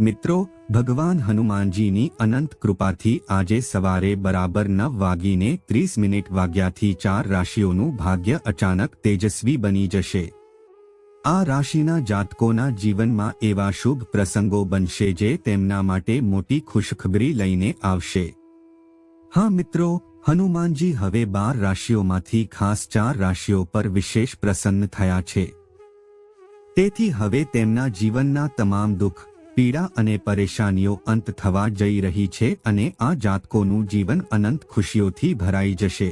મિત્રો, ભગવાન હનુમાનજીની અનંત કૃપાથી આજે સવારે બરાબર નવ વાગીને ત્રીસ મિનિટ વાગ્યાથી ચાર રાશિઓનું ભાગ્ય અચાનક તેજસ્વી બની જશે. આ રાશિના જાતકોના જીવનમાં એવા શુભ પ્રસંગો બનશે જે તેમના માટે મોટી ખુશખબરી લઈને આવશે. હા મિત્રો, હનુમાનજી હવે બાર રાશિઓમાંથી ખાસ ચાર રાશિઓ પર વિશેષ પ્રસન્ન થયા છે. તેથી હવે તેમના જીવનના તમામ દુઃખ પીડા અને પરેશાનીઓ અંત થવા જઈ રહી છે અને આ જાતકોનું જીવન અનંત ખુશીઓથી ભરાઈ જશે.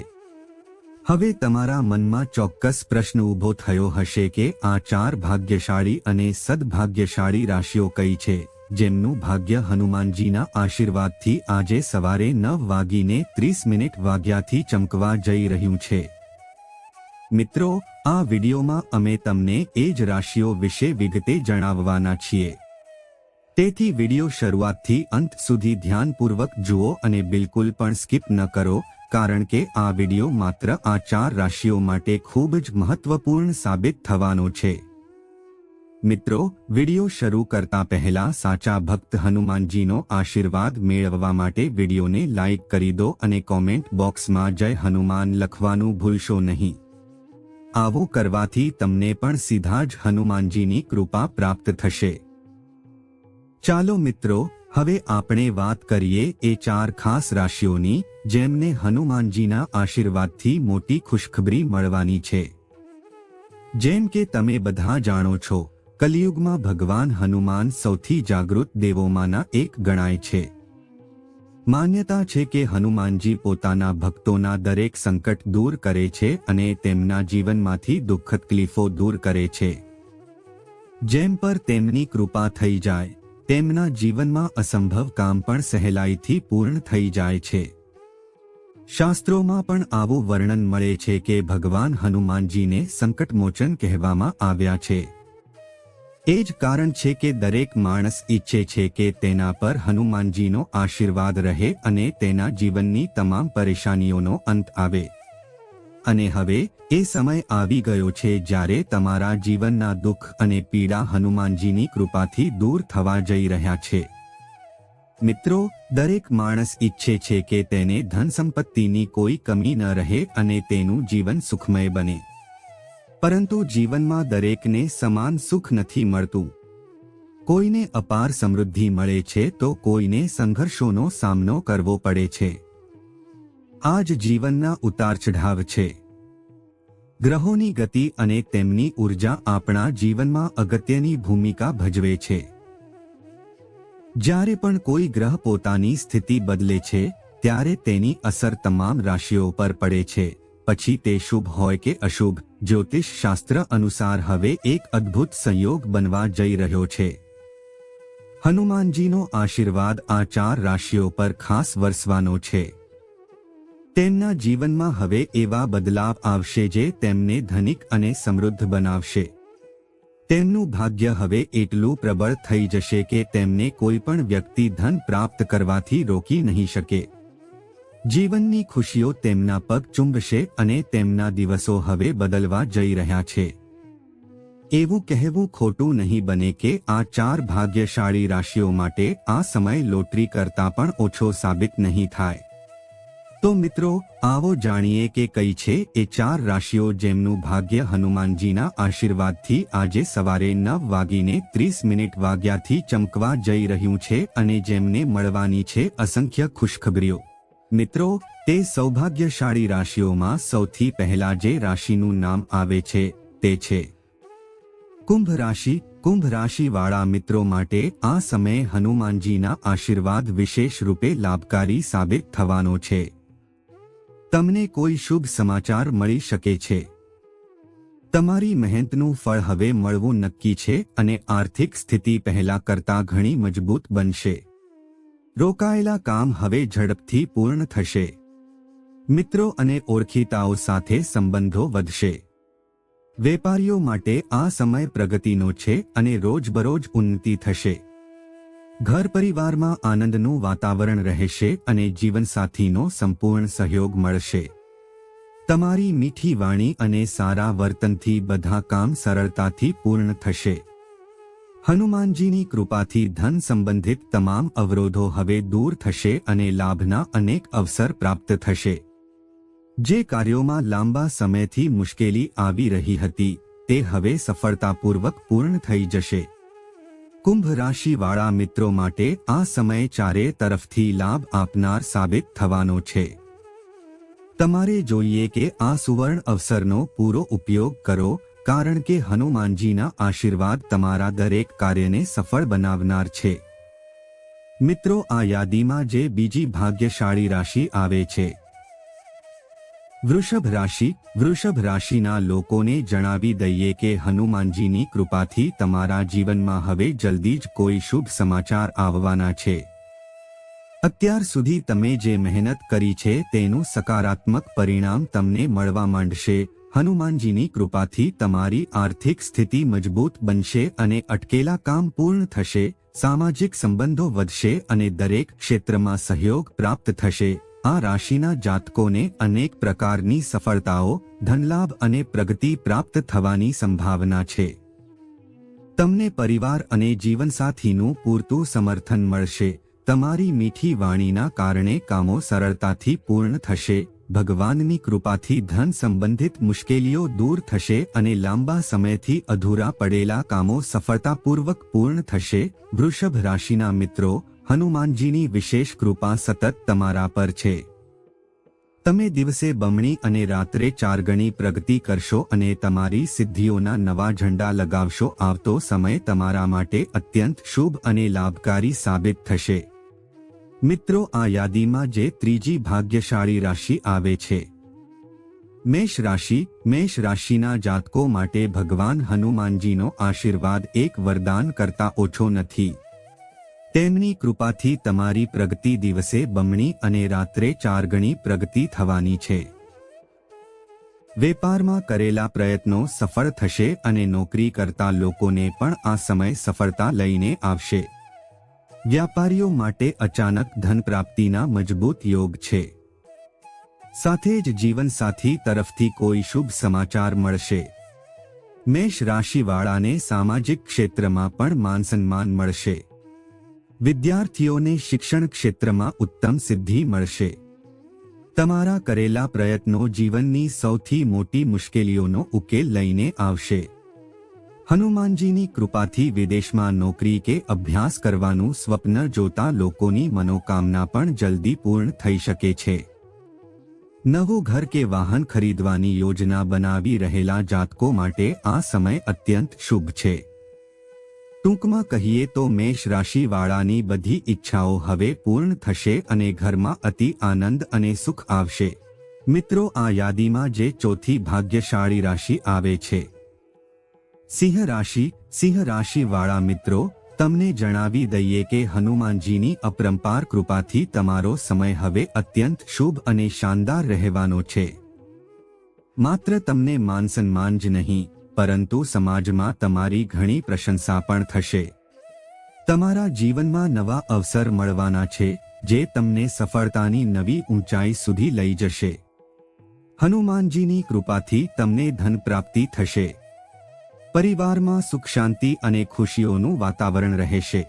હવે તમારા મનમાં ચોક્કસ પ્રશ્ન ઊભો થયો હશે કે આ ચાર ભાગ્યશાળી અને સદભાગ્યશાળી રાશિઓ કઈ છે, જેમનું ભાગ્ય હનુમાનજીના આશીર્વાદથી આજે સવારે નવ વાગીને ત્રીસ મિનિટ વાગ્યાથી ચમકવા જઈ રહ્યું છે. મિત્રો, આ વિડીયોમાં અમે તમને એ જ રાશિઓ વિશે વિગતે જણાવવાના છીએ. તેથી વીડિયો શરૂઆતથી અંત સુધી ધ્યાનપૂર્વક જુઓ અને બિલકુલ પણ સ્કીપ ન કરો, કારણ કે આ વીડિયો માત્ર આ ચાર રાશિઓ માટે ખૂબ જ મહત્વપૂર્ણ સાબિત થવાનો છે. મિત્રો, વીડિયો શરૂ કરતા પહેલા સાચા ભક્ત હનુમાનજીનો આશીર્વાદ મેળવવા માટે વિડીયોને લાઇક કરી દો અને કોમેન્ટ બોક્સમાં જય હનુમાન લખવાનું ભૂલશો નહીં. આવું કરવાથી તમને પણ સીધા જ હનુમાનજીની કૃપા પ્રાપ્ત થશે. ચાલો મિત્રો, હવે આપણે વાત કરીએ એ ચાર ખાસ રાશિઓની, જેમને હનુમાનજીના આશીર્વાદથી મોટી ખુશખબરી મળવાની છે. જેમ કે તમે બધા જાણો છો, કલિયુગમાં ભગવાન હનુમાન સૌથી જાગૃત દેવોમાંના એક ગણાય છે. માન્યતા છે કે હનુમાનજી પોતાના ભક્તોના દરેક સંકટ દૂર કરે છે અને તેમના જીવનમાંથી દુઃખ તકલીફો દૂર કરે છે. જેમ પર તેમની કૃપા થઈ જાય તેમના જીવનમાં અસંભવ કામ પણ સહેલાઈથી પૂર્ણ થઈ જાય છે. શાસ્ત્રોમાં પણ આવું વર્ણન મળે છે કે ભગવાન હનુમાનજીને સંકટમોચન કહેવામાં આવ્યા છે. એ જ કારણ છે કે દરેક માણસ ઈચ્છે છે કે તેના પર હનુમાનજીનો આશીર્વાદ રહે અને તેના જીવનની તમામ પરેશાનીઓનો અંત આવે. અને હવે, એ સમય આવી ગયો છે જ્યારે તમારા જીવનના દુઃખ અને પીડા હનુમાનજીની કૃપાથી દૂર થવા જઈ રહ્યા છે. મિત્રો, દરેક માણસ ઈચ્છે છે કે તેને ધન સંપત્તિની કોઈ કમી ન રહે અને તેનું જીવન સુખમય બને. પરંતુ જીવનમાં દરેકને સમાન સુખ નથી મળતું. કોઈને અપાર સમૃદ્ધિ મળે છે તો કોઈને સંઘર્ષોનો સામનો કરવો પડે છે. આ જ જીવનના ઉતાર ચઢાવ છે. ગ્રહોની ગતિ અને તેમની ઊર્જા આપણા જીવનમાં અગત્યની ભૂમિકા ભજવે છે. જ્યારે પણ કોઈ ગ્રહ પોતાની સ્થિતિ બદલે છે, ત્યારે તેની અસર તમામ રાશિઓ પર પડે છે. પછી તે શુભ હોય કે અશુભ, જ્યોતિષ શાસ્ત્ર અનુસાર હવે એક અદ્ભુત સંયોગ બનવા જઈ રહ્યો છે. હનુમાનજીનો આશીર્વાદ આ ચાર રાશિઓ પર ખાસ વરસવાનો છે. તેમના જીવનમાં હવે એવા બદલાવ આવશે જે તેમને ધનિક અને સમૃદ્ધ બનાવશે. તેમનું ભાગ્ય હવે એટલું પ્રબળ થઈ જશે કે તેમને કોઈ પણ વ્યક્તિ ધન પ્રાપ્ત કરવાથી રોકી નહીં શકે. જીવનની ખુશીઓ તેમના પગ ચુંબશે અને તેમના દિવસો હવે બદલવા જઈ રહ્યા છે. એવું કહેવું ખોટું નહીં બને કે આ ચાર ભાગ્યશાળી રાશિઓ માટે આ સમય લોટરી કરતા પણ ઓછો સાબિત નહીં થાય. તો મિત્રો, આવો જાણીએ કે કઈ છે એ ચાર રાશિઓ જેમનું ભાગ્ય હનુમાનજીના આશીર્વાદથી આજે સવારે નવ વાગીને ત્રીસ મિનિટ વાગ્યાથી ચમકવા જઈ રહ્યું છે અને જેમને મળવાની છે અસંખ્ય ખુશખબરીઓ. મિત્રો, તે સૌભાગ્યશાળી રાશિઓમાં સૌથી પહેલા જે રાશિનું નામ આવે છે, તે છે. કુંભ રાશિ. કુંભ રાશિવાળા મિત્રો માટે આ સમયે હનુમાનજીના આશીર્વાદ વિશેષ રૂપે લાભકારી સાબિત થવાનો છે. તમને કોઈ શુભ સમાચાર મળી શકે છે. તમારી મહેનતનું ફળ હવે મળવું નક્કી છે અને આર્થિક સ્થિતિ પહેલા કરતાં ઘણી મજબૂત બનશે. રોકાયેલા કામ હવે ઝડપથી પૂર્ણ થશે. મિત્રો અને ઓળખીતાઓ સાથે સંબંધો વધશે. વેપારીઓ માટે આ સમય પ્રગતિનો છે અને રોજબરોજ ઉન્નતિ થશે. ઘર પરિવારમાં આનંદનું વાતાવરણ રહેશે અને જીવનસાથીનો સંપૂર્ણ સહયોગ મળશે. તમારી મીઠી વાણી અને સારા વર્તનથી બધા કામ સરળતાથી પૂર્ણ થશે. હનુમાનજીની કૃપાથી ધન સંબંધિત તમામ અવરોધો હવે દૂર થશે અને લાભના અનેક અવસર પ્રાપ્ત થશે. જે કાર્યોમાં લાંબા સમયથી મુશ્કેલી આવી રહી હતી, તે હવે સફળતાપૂર્વક પૂર્ણ થઈ જશે. કુંભ રાશિવાળા મિત્રો માટે આ સમય ચારે તરફથી લાભ આપનાર સાબિત થવાનો છે. તમારે જોઈએ કે આ સુવર્ણ અવસરનો પૂરો ઉપયોગ કરો, કારણ કે હનુમાનજીના આશીર્વાદ તમારા દરેક કાર્યને સફળ બનાવનાર છે. મિત્રો, આ યાદીમાં જે બીજી ભાગ્યશાળી રાશિ આવે છે વૃષભ રાશિ, વૃષભ રાશિના લોકોને જણાવી દઈએ કે હનુમાનજીની કૃપાથી તમારા જીવનમાં હવે જલ્દી જ કોઈ શુભ સમાચાર આવવાના છે. અત્યાર સુધી તમે જે મહેનત કરી છે તેનું સકારાત્મક પરિણામ તમને મળવા માંડશે. હનુમાનજીની કૃપાથી તમારી આર્થિક સ્થિતિ મજબૂત બનશે અને અટકેલા કામ પૂર્ણ થશે, સામાજિક સંબંધો વધશે અને દરેક ક્ષેત્રમાં સહયોગ પ્રાપ્ત થશે. આ રાશિના જાતકોને અનેક પ્રકારની સફળતાઓ, ધનલાભ અને પ્રગતિ પ્રાપ્ત થવાની સંભાવના છે. તમને પરિવાર અને જીવનસાથીનું પૂરતું સમર્થન મળશે. તમારી મીઠી વાણીના કારણે કામો સરળતાથી પૂર્ણ થશે. ભગવાનની કૃપાથી ધન સંબંધિત મુશ્કેલીઓ દૂર થશે અને લાંબા સમયથી અધૂરા પડેલા કામો સફળતાપૂર્વક પૂર્ણ થશે. વૃષભ રાશિના મિત્રો હનુમાનજીની વિશેષ કૃપા સતત તમારા પર છે. તમે દિવસે બમણી અને રાત્રે ચાર ગણી પ્રગતિ કરશો અને તમારી સિદ્ધિઓના નવા ઝંડા લગાવશો. આવતો સમય તમારા માટે અત્યંત શુભ અને લાભકારી સાબિત થશે. મિત્રો, આ યાદીમાં જે ત્રીજી ભાગ્યશાળી રાશિ આવે છે. મેષ રાશિ, મેષ રાશિના જાતકો માટે ભગવાન હનુમાનજીનો આશીર્વાદ એક વરદાન કરતા ઓછો નથી. તેમની કૃપાથી તમારી પ્રગતિ દિવસે બમણી અને રાત્રે ચાર ગણી પ્રગતિ થવાની છે. વેપારમાં કરેલા પ્રયત્નો સફળ થશે અને નોકરી કરતા લોકોને પણ આ સમય સફળતા લઈને આવશે. વ્યાપારીઓ માટે અચાનક ધન પ્રાપ્તિના મજબૂત યોગ છે. સાથે જ જીવનસાથી તરફથી કોઈ શુભ સમાચાર મળશે. મેષ રાશિવાળાને સામાજિક ક્ષેત્રમાં પણ માન સન્માન મળશે. વિદ્યાર્થીઓને શિક્ષણ ક્ષેત્રમાં ઉત્તમ સિદ્ધિ મળશે. તમારા કરેલા પ્રયત્નો જીવનની સૌથી મોટી મુશ્કેલીઓનો ઉકેલ લઈને આવશે. હનુમાનજીની કૃપાથી વિદેશમાં નોકરી કે અભ્યાસ કરવાનું સ્વપ્ન જોતા લોકોની મનોકામના પણ જલ્દી પૂર્ણ થઈ શકે છે. નવું ઘર કે વાહન ખરીદવાની યોજના બનાવી રહેલા જાતકો માટે આ સમય અત્યંત શુભ છે. ટૂંકમાં કહીએ તો મેષ રાશિવાળાની બધી ઈચ્છાઓ હવે પૂર્ણ થશે અને ઘરમાં અતિ આનંદ અને સુખ આવશે. મિત્રો, આ યાદીમાં જે ચોથી ભાગ્યશાળી રાશિ આવે છે. સિંહ રાશિ, સિંહ રાશિવાળા મિત્રો, તમને જણાવી દઈએ કે હનુમાનજીની અપરંપાર કૃપાથી તમારો સમય હવે અત્યંત શુભ અને શાનદાર રહેવાનો છે. માત્ર તમને માન સન્માન જ નહીં પરંતુ સમાજમાં તમારી ઘણી પ્રશંસા પણ થશે. તમારા જીવનમાં નવા અવસર મળવાના છે, જે તમને સફળતાની નવી ઊંચાઈ સુધી લઈ જશે. હનુમાનજીની કૃપાથી તમને ધન પ્રાપ્તિ થશે. પરિવારમાં સુખ શાંતિ અને ખુશીઓનું વાતાવરણ રહેશે.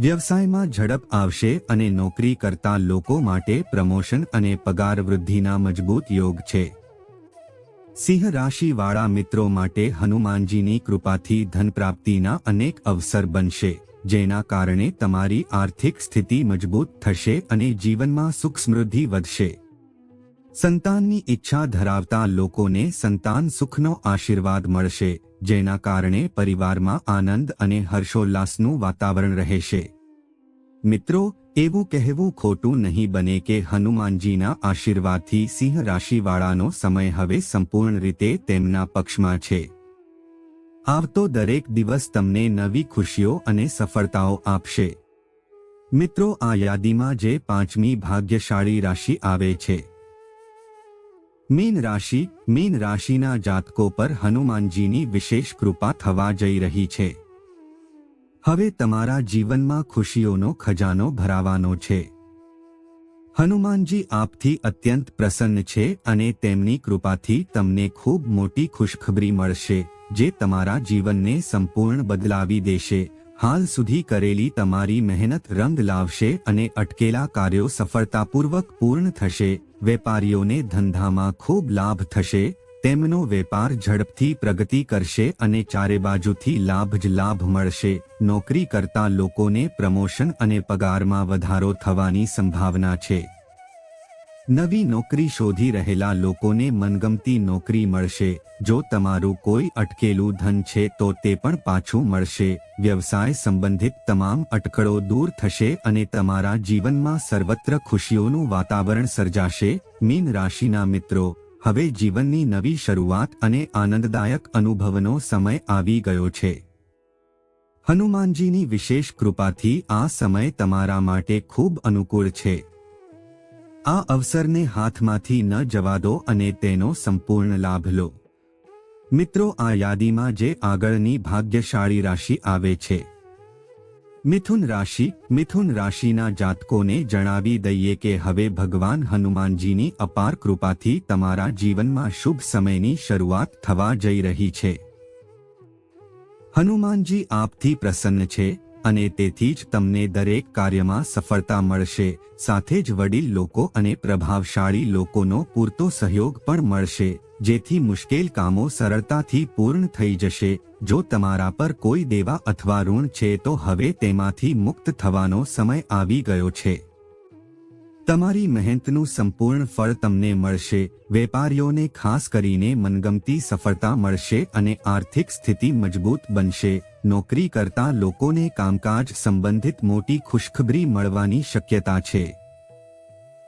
વ્યવસાયમાં ઝડપ આવશે અને નોકરી કરતા લોકો માટે પ્રમોશન અને પગાર વૃદ્ધિના મજબૂત યોગ છે. સિંહ રાશિવાળા મિત્રો માટે હનુમાનજીની કૃપાથી ધન પ્રાપ્તિના અનેક અવસર બનશે, જેના કારણે તમારી આર્થિક સ્થિતિ મજબૂત થશે અને જીવનમાં સુખ સમૃદ્ધિ વધશે. સંતાનની ઈચ્છા ધરાવતા લોકોને સંતાન સુખનો આશીર્વાદ મળશે, જેના કારણે પરિવારમાં આનંદ અને હર્ષોલ્લાસનું વાતાવરણ રહેશે. મિત્રો, એવું કહેવું ખોટું નહીં બને કે હનુમાનજીના આશીર્વાદથી સિંહ રાશિવાળાનો સમય હવે સંપૂર્ણ રીતે તેમના પક્ષમાં છે. આવતો દરેક દિવસ તમને નવી ખુશીઓ અને સફળતાઓ આપશે. મિત્રો, આ યાદીમાં જે પાંચમી ભાગ્યશાળી રાશિ આવે છે. મીન રાશિ, મીન રાશિના જાતકો પર હનુમાનજીની વિશેષ કૃપા થવા જઈ રહી છે. હવે તમારા જીવનમાં ખુશીઓનો ખજાનો ભરાવાનો છે. હનુમાનજી આપથી અત્યંત પ્રસન્ન છે અને તેમની કૃપાથી તમને ખૂબ મોટી ખુશખબરી મળશે, જે તમારા જીવનને સંપૂર્ણ બદલાવી દેશે. હાલ સુધી કરેલી તમારી મહેનત રંગ લાવશે અને અટકેલા કાર્યો સફળતાપૂર્વક પૂર્ણ થશે. વેપારીઓને ધંધામાં ખૂબ લાભ થશે, તેમનો વેપાર ઝડપથી પ્રગતિ કરશે અને ચારે બાજુથી લાભ જ લાભ મળશે. નોકરી કરતા લોકોને પ્રમોશન અને પગારમાં વધારો થવાની સંભાવના છે. નવી નોકરી શોધી રહેલા લોકોને મનગમતી નોકરી મળશે. જો તમારું કોઈ અટકેલું ધન છે તો તે પણ પાછું મળશે. વ્યવસાય સંબંધિત તમામ અટકળો દૂર થશે અને તમારા જીવનમાં સર્વત્ર ખુશીઓનું વાતાવરણ સર્જાશે. મીન રાશિના મિત્રો, હવે જીવનની નવી શરૂઆત અને આનંદદાયક અનુભવનો સમય આવી ગયો છે. હનુમાનજીની વિશેષ કૃપાથી આ સમય તમારા માટે ખૂબ અનુકૂળ છે. આ અવસરને હાથમાંથી ન જવા દો અને તેનો સંપૂર્ણ લાભ લો. મિત્રો, આ યાદીમાં જે આગળની ભાગ્યશાળી રાશિ આવે છે. મિથુન રાશિ, મિથુન રાશિના જાતકોને જણાવી દઈએ કે હવે ભગવાન હનુમાનજીની અપાર કૃપાથી તમારા જીવનમાં શુભ સમયની શરૂઆત થવા જઈ રહી છે. હનુમાનજી આપથી પ્રસન્ન છે અને તેથી જ તમને દરેક કાર્યમાં સફળતા મળશે. સાથે જ વડીલ લોકો અને પ્રભાવશાળી લોકોનો પૂરતો સહયોગ પણ મળશે. જેથી મુશ્કેલ કામો સરળતાથી પૂર્ણ થઈ જશે. જો તમારા પર કોઈ દેવા અથવા ઋણ છે તો હવે તેમાંથી મુક્ત થવાનો સમય આવી ગયો છે. તમારી મહેનતનું સંપૂર્ણ ફળ તમને મળશે, વેપારીઓને ખાસ કરીને મનગમતી સફળતા મળશે અને આર્થિક સ્થિતિ મજબૂત બનશે. નોકરી કરતા લોકોને કામકાજ સંબંધિત મોટી ખુશખબરી મળવાની શક્યતા છે.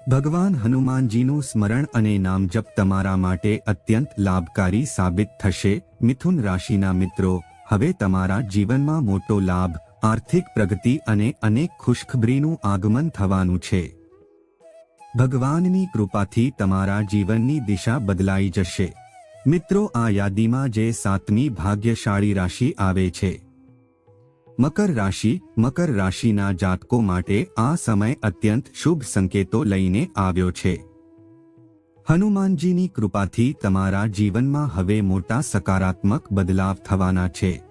ભગવાન હનુમાનજીનું સ્મરણ અને નામજપ તમારા માટે અત્યંત લાભકારી સાબિત થશે, મિથુન રાશિના મિત્રો. હવે તમારા જીવનમાં મોટો લાભ, આર્થિક પ્રગતિ અને અનેક ખુશખબરીનું આગમન થવાનું છે. ભગવાનની કૃપાથી તમારા જીવનની દિશા બદલાઈ જશે. મિત્રો, આ યાદીમાં જે સાતમી ભાગ્યશાળી રાશિ આવે છે. મકર રાશિ, મકર રાશિના જાતકો માટે આ સમય અત્યંત શુભ સંકેતો લઈને આવ્યો છે. હનુમાનજીની કૃપાથી તમારા જીવનમાં હવે મોટા સકારાત્મક બદલાવ થવાના છે.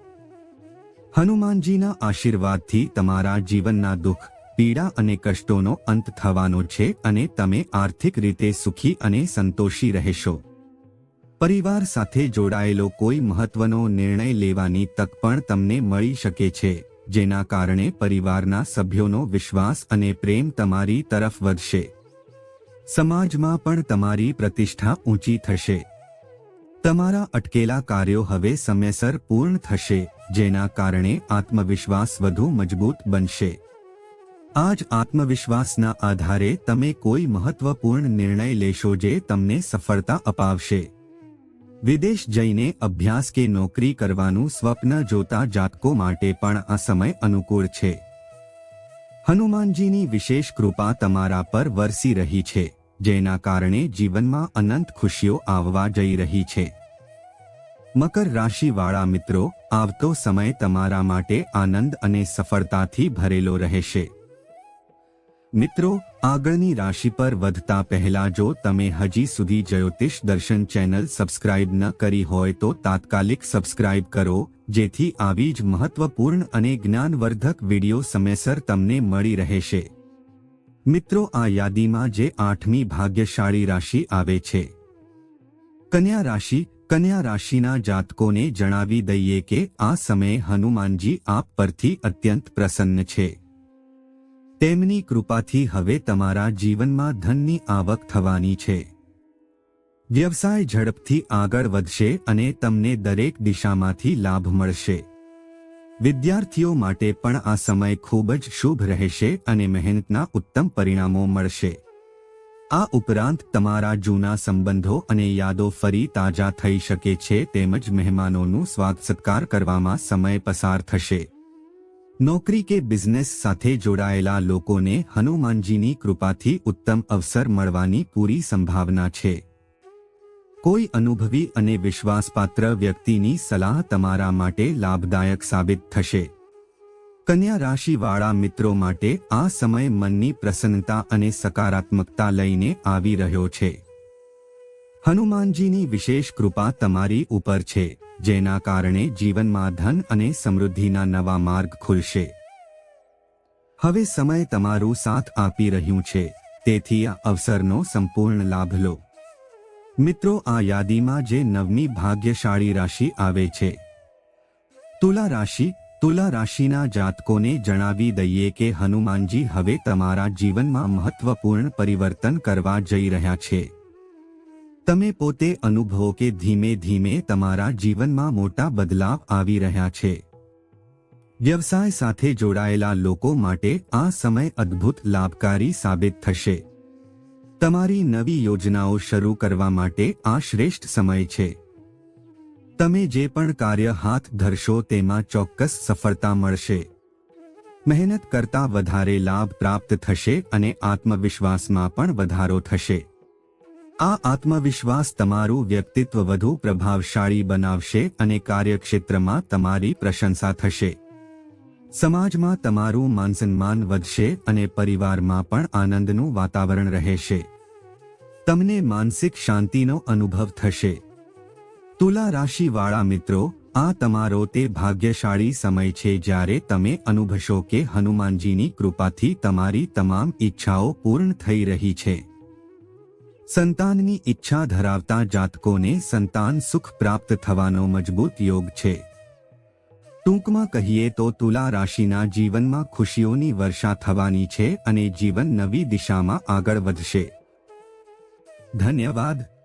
હનુમાનજીના આશીર્વાદથી તમારા જીવનના દુઃખ પીડા અને કષ્ટોનો અંત થવાનો છે અને તમે આર્થિક રીતે સુખી અને સંતોષી રહેશો. પરિવાર સાથે જોડાયેલો કોઈ મહત્વનો નિર્ણય લેવાની તક પણ તમને મળી શકે છે, જેના કારણે પરિવારના સભ્યોનો વિશ્વાસ અને પ્રેમ તમારી તરફ વધશે. સમાજમાં પણ તમારી પ્રતિષ્ઠા ઊંચી થશે. તમારા અટકેલા કાર્યો હવે સમયસર પૂર્ણ થશે, જેના કારણે આત્મવિશ્વાસ વધુ મજબૂત બનશે. આ જ આત્મવિશ્વાસના આધારે તમે કોઈ મહત્વપૂર્ણ નિર્ણય લેશો જે તમને સફળતા અપાવશે. વિદેશ જઈને અભ્યાસ કે નોકરી કરવાનું સ્વપ્ન જોતા જાતકો માટે પણ આ સમય અનુકૂળ છે. હનુમાનજીની વિશેષ કૃપા તમારા પર વરસી રહી છે, જેના કારણે જીવનમાં અનંત ખુશીઓ આવવા જઈ રહી છે. મકર રાશિવાળા મિત્રો, આવતો સમય તમારા માટે આનંદ અને સફળતાથી ભરેલો રહેશે. મિત્રો, આગળની રાશિ પર વધતા પહેલા જો તમે હજી સુધી જ્યોતિષ દર્શન ચેનલ સબસ્ક્રાઇબ ન કરી હોય તો તાત્કાલિક સબસ્ક્રાઇબ કરો, જેથી આવી જ મહત્વપૂર્ણ અને જ્ઞાનવર્ધક વીડિયો સમયસર તમને મળી રહેશે. મિત્રો, આ યાદીમાં જે આઠમી ભાગ્યશાળી રાશિ આવે છે. કન્યા રાશિ, કન્યા રાશિના જાતકોને જણાવી દઈએ કે આ સમયે હનુમાનજી આપ પરથી અત્યંત પ્રસન્ન છે. તેમની કૃપાથી હવે તમારા જીવનમાં ધનની આવક થવાની છે. વ્યવસાય ઝડપથી આગળ વધશે અને તમને દરેક દિશામાંથી લાભ મળશે. વિદ્યાર્થીઓ માટે પણ આ સમય ખૂબ જ શુભ રહેશે અને મહેનતના ઉત્તમ પરિણામો મળશે. આ ઉપરાંત તમારા જૂના સંબંધો અને યાદો ફરી તાજા થઈ શકે છે તેમજ મહેમાનોનું સ્વાગત સત્કાર કરવામાં સમય પસાર થશે. નોકરી કે બિઝનેસ સાથે જોડાયેલા લોકોને હનુમાનજીની કૃપાથી ઉત્તમ અવસર મળવાની પૂરી સંભાવના છે. કોઈ અનુભવી અને વિશ્વાસપાત્ર વ્યક્તિની સલાહ તમારા માટે લાભદાયક સાબિત થશે. કન્યા રાશિવાળા મિત્રો માટે આ સમય મનની પ્રસન્નતા અને સકારાત્મકતા લઈને આવી રહ્યો છે. હનુમાનજીની વિશેષ કૃપા તમારી ઉપર છે, જેના કારણે જીવનમાં ધન અને સમૃદ્ધિના નવા માર્ગ ખુલશે. હવે સમય તમારું સાથ આપી રહ્યું છે, તેથી આ અવસરનો સંપૂર્ણ લાભ લો. મિત્રો, આ યાદીમાં જે નવમી ભાગ્યશાળી રાશિ આવે છે. તુલા રાશિ, તુલા રાશિના જાતકોને જણાવી દઈએ કે હનુમાનજી હવે તમારા જીવનમાં મહત્વપૂર્ણ પરિવર્તન કરવા જઈ રહ્યા છે. તમે પોતે અનુભવો કે ધીમે ધીમે તમારા જીવનમાં મોટા બદલાવ આવી રહ્યા છે. વ્યવસાય સાથે જોડાયેલા લોકો માટે આ સમય અદ્ભુત લાભકારી સાબિત થશે. તમારી નવી યોજનાઓ શરૂ કરવા માટે આ શ્રેષ્ઠ સમય છે. તમે જે પણ કાર્ય હાથ ધરશો તેમાં ચોક્કસ સફળતા મળશે. મહેનત કરતા વધારે લાભ પ્રાપ્ત થશે અને આત્મવિશ્વાસમાં પણ વધારો થશે. આ આત્મવિશ્વાસ તમારું વ્યક્તિત્વ વધુ પ્રભાવશાળી બનાવશે અને કાર્યક્ષેત્રમાં તમારી પ્રશંસા થશે. સમાજમાં તમારું માનસન્માન વધશે અને પરિવારમાં પણ આનંદનું વાતાવરણ રહેશે. તમને માનસિક શાંતિનો અનુભવ થશે. તુલા રાશિવાળા મિત્રો, આ તમારો તે ભાગ્યશાળી સમય છે જ્યારે તમે અનુભવશો કે હનુમાનજીની કૃપાથી તમારી તમામ ઈચ્છાઓ પૂર્ણ થઈ રહી છે. સંતાનની ઈચ્છા ધરાવતા જાતકોને સંતાન સુખ પ્રાપ્ત થવાનો મજબૂત યોગ છે. ટૂંકમાં કહીએ તો તુલા રાશિના જીવનમાં ખુશીઓની વર્ષા થવાની છે અને જીવન નવી દિશામાં આગળ વધશે. ધન્યવાદ.